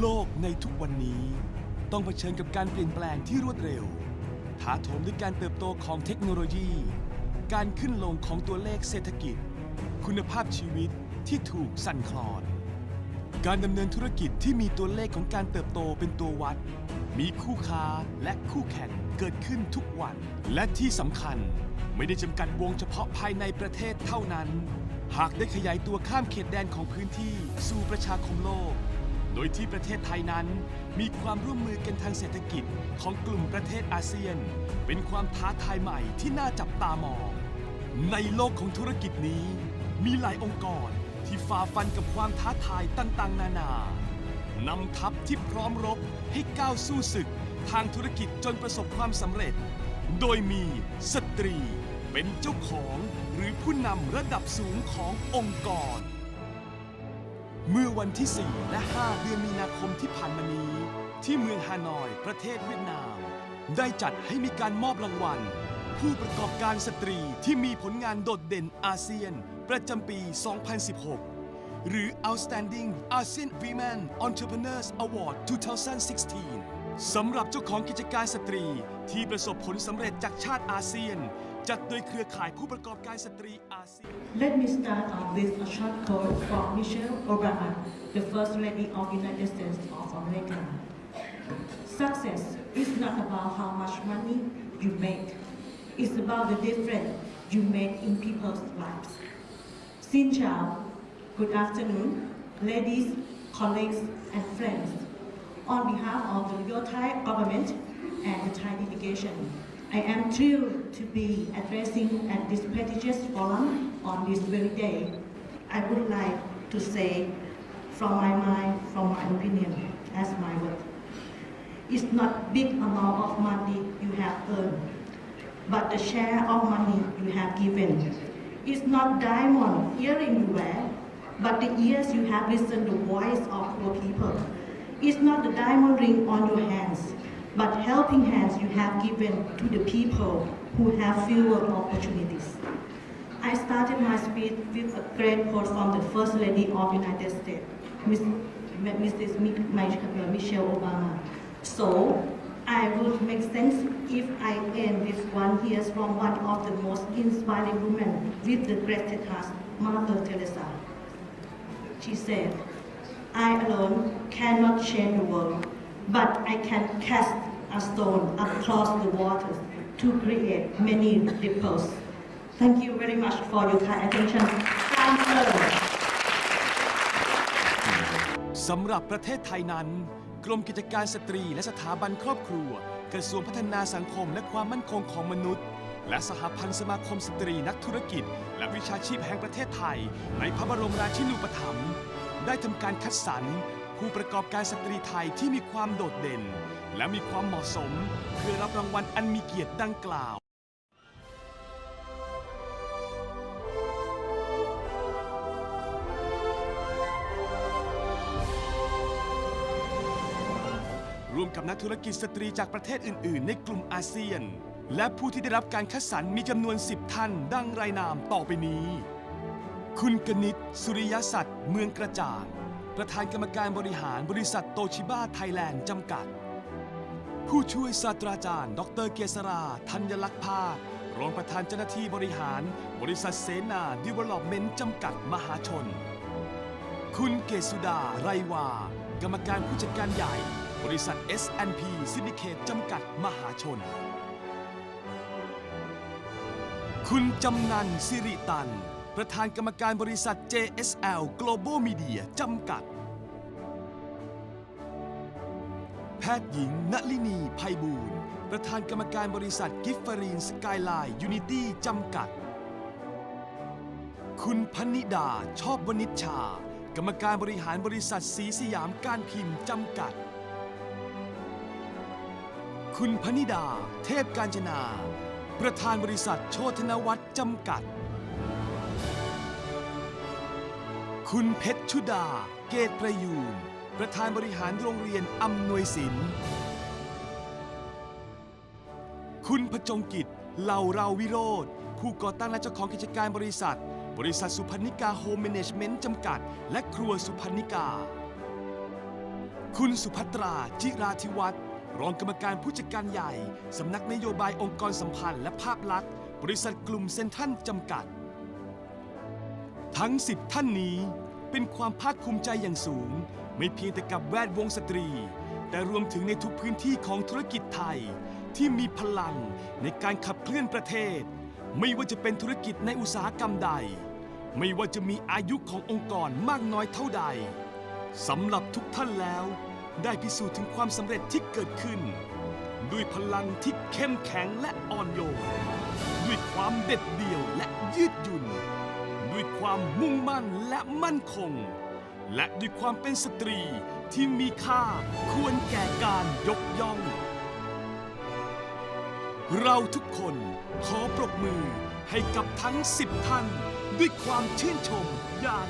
โลกในทุกวันนี้ ต้องเผชิญกับการเปลี่ยนแปลงที่รวดเร็วท้าโถมด้วยการเติบโตของเทคโนโลยี การขึ้นลงของตัวเลขเศรษฐกิจ คุณภาพชีวิตที่ถูกสั่นคลอน การดำเนินธุรกิจที่มีตัวเลขของการเติบโตเป็นตัววัด มีคู่ค้าและคู่แข่งเกิดขึ้นทุกวัน และที่สำคัญไม่ได้จำกัดวงเฉพาะภายในประเทศเท่านั้น หากได้ขยายตัวข้ามเขตแดนของพื้นที่สู่ประชาคมโลก โดยที่ประเทศไทยนั้นมีความร่วมมือกันทางเศรษฐกิจของกลุ่มประเทศอาเซียน เป็นความท้าทายใหม่ที่น่าจับตามอง ในโลกของธุรกิจนี้ มีหลายองค์กรที่ฝ่าฟันกับความท้าทายต่างๆ นานานำทัพที่พร้อมรบให้ก้าวสู้ศึกทางธุรกิจจนประสบความสำเร็จ โดยมีสตรีเป็นเจ้าของหรือผู้นำระดับสูงขององค์กร เมื่อวันที่ 4 และ 5 เดือนมีนาคมที่ผ่านมานี้ ที่เมืองฮานอย ประเทศเวียดนาม ได้จัดให้มีการมอบรางวัล ผู้ประกอบการสตรีที่มีผลงานโดดเด่นอาเซียน ประจำปี 2016 หรือ Outstanding ASEAN Women Entrepreneurs Award 2016 สำหรับเจ้าของกิจการสตรีที่ประสบผลสำเร็จจากชาติอาเซียน จัดโดยเครือข่ายผู้ประกอบการสตรีอาเซียน Let me start off with a short quote from Michelle Obama, the First Lady of United States of America. Success is not about how much money you make. It's about the difference you make in people's lives. Xin chào, good afternoon, ladies, colleagues, and friends. On behalf of the Rio Thai government and the Thai delegation, I am thrilled to be addressing at this prestigious forum on this very day. I would like to say from my mind, from my opinion, as my word. It's not big amount of money you have earned, but the share of money you have given. It's not diamond earring you wear, but the ears you have listened to the voice of poor people. It's not the diamond ring on your hands, but helping hands you have given to the people who have fewer opportunities. I started my speech with a great quote from the First Lady of the United States, Mrs. Mi- Mi- Michelle Obama. So, I would make sense if I end with one here from one of the most inspiring women with the greatest heart, Mother Teresa. She said, I alone cannot change the world, but I can cast a stone across the waters to create many ripples. Thank you very much for your kind attention. Thank you. สำหรับประเทศไทยนั้น กรมกิจการสตรีและสถาบันครอบครัว กระทรวงพัฒนาสังคมและความมั่นคงของมนุษย์ และสหพันธ์สมาคมสตรีนักธุรกิจ และวิชาชีพแห่งประเทศไทย ในพระบรมราชินูปถัมภ์ได้ทำการคัดสรร ผู้ประกอบการสตรีไทยที่มีความโดดเด่น และมีความเหมาะสม เพื่อรับรางวัลอันมีเกียรติดังกล่าวร่วมกับนักธุรกิจสตรีจากประเทศอื่น ๆ ในกลุ่มอาเซียน และผู้ที่ได้รับการคัดสรรมีจำนวน 10 ท่าน ดังรายนามต่อไปนี้ คุณกนิษฐ์สุริยศักดิ์เมืองกระจ่าง ประธานกรรมการบริหารบริษัทโตชิบ้าไทยแลนด์จำกัด ผู้ช่วยศาสตราจารย์ ดรเกษรา ธัญลักษณ์ภาครองประธานเจ้าหน้าที่บริหาร บริษัทเสนาดิเวลลอปเมนต์จำกัดมหาชน คุณเกษุดาไรวา กรรมการผู้จัดการใหญ่ บริษัท S&P Syndicate จำกัดมหาชน คุณจำนันสิริตัน ประธานกรรมการบริษัท JSL Global Media จำกัด แพทย์หญิงณลินีไพบูลย์ประธานกรรมการบริษัทกิฟฟรีนสกายไลน์ยูนิตี้จำกัด คุณพนิดาชอบวณิชชา กรรมการบริหารบริษัทสีสยามการพิมพ์จำกัด คุณพนิดา เทพการจนา ประธานบริษัทโชธนวัฒน์จำกัด คุณเพชรชุดา เกตประยูน ประธานบริหารโรงเรียนอำนวยสินคุณพจงกิจเหล่าเราวิโรธผู้ก่อตั้งและเจ้าของกิจการบริษัท บริษัทสุพรรณิกาโฮมแมเนจเมนต์จำกัด และครัวสุพรรณิกา คุณสุภัตรา จิราธิวัฒน์รองกรรมการผู้จัดการใหญ่ สำนักนโยบายองค์กรสัมพันธ์และภาพลักษณ์ บริษัทกลุ่มเซนทันจำกัด ทั้ง10ท่านนี้เป็นความภาคภูมิใจอย่างสูง ไม่เพียงแต่กับแวดวงสตรี แต่รวมถึงในทุกพื้นที่ของธุรกิจไทย ที่มีพลังในการขับเคลื่อนประเทศ ไม่ว่าจะเป็นธุรกิจในอุตสาหกรรมใด ไม่ว่าจะมีอายุขององค์กรมากน้อยเท่าใดสำหรับทุกท่านแล้ว ได้พิสูจน์ถึงความสำเร็จที่เกิดขึ้น ด้วยพลังที่เข้มแข็งและอ่อนโยนด้วยความเด็ดเดี่ยวและยืดหยุ่น ด้วยความมุ่งมั่นและมั่นคง และด้วยความเป็นสตรีที่มีค่าควรแก่การยกย่อง เราทุกคนขอปรบมือให้กับทั้ง 10 ท่าน ด้วยความชื่นชมอย่าง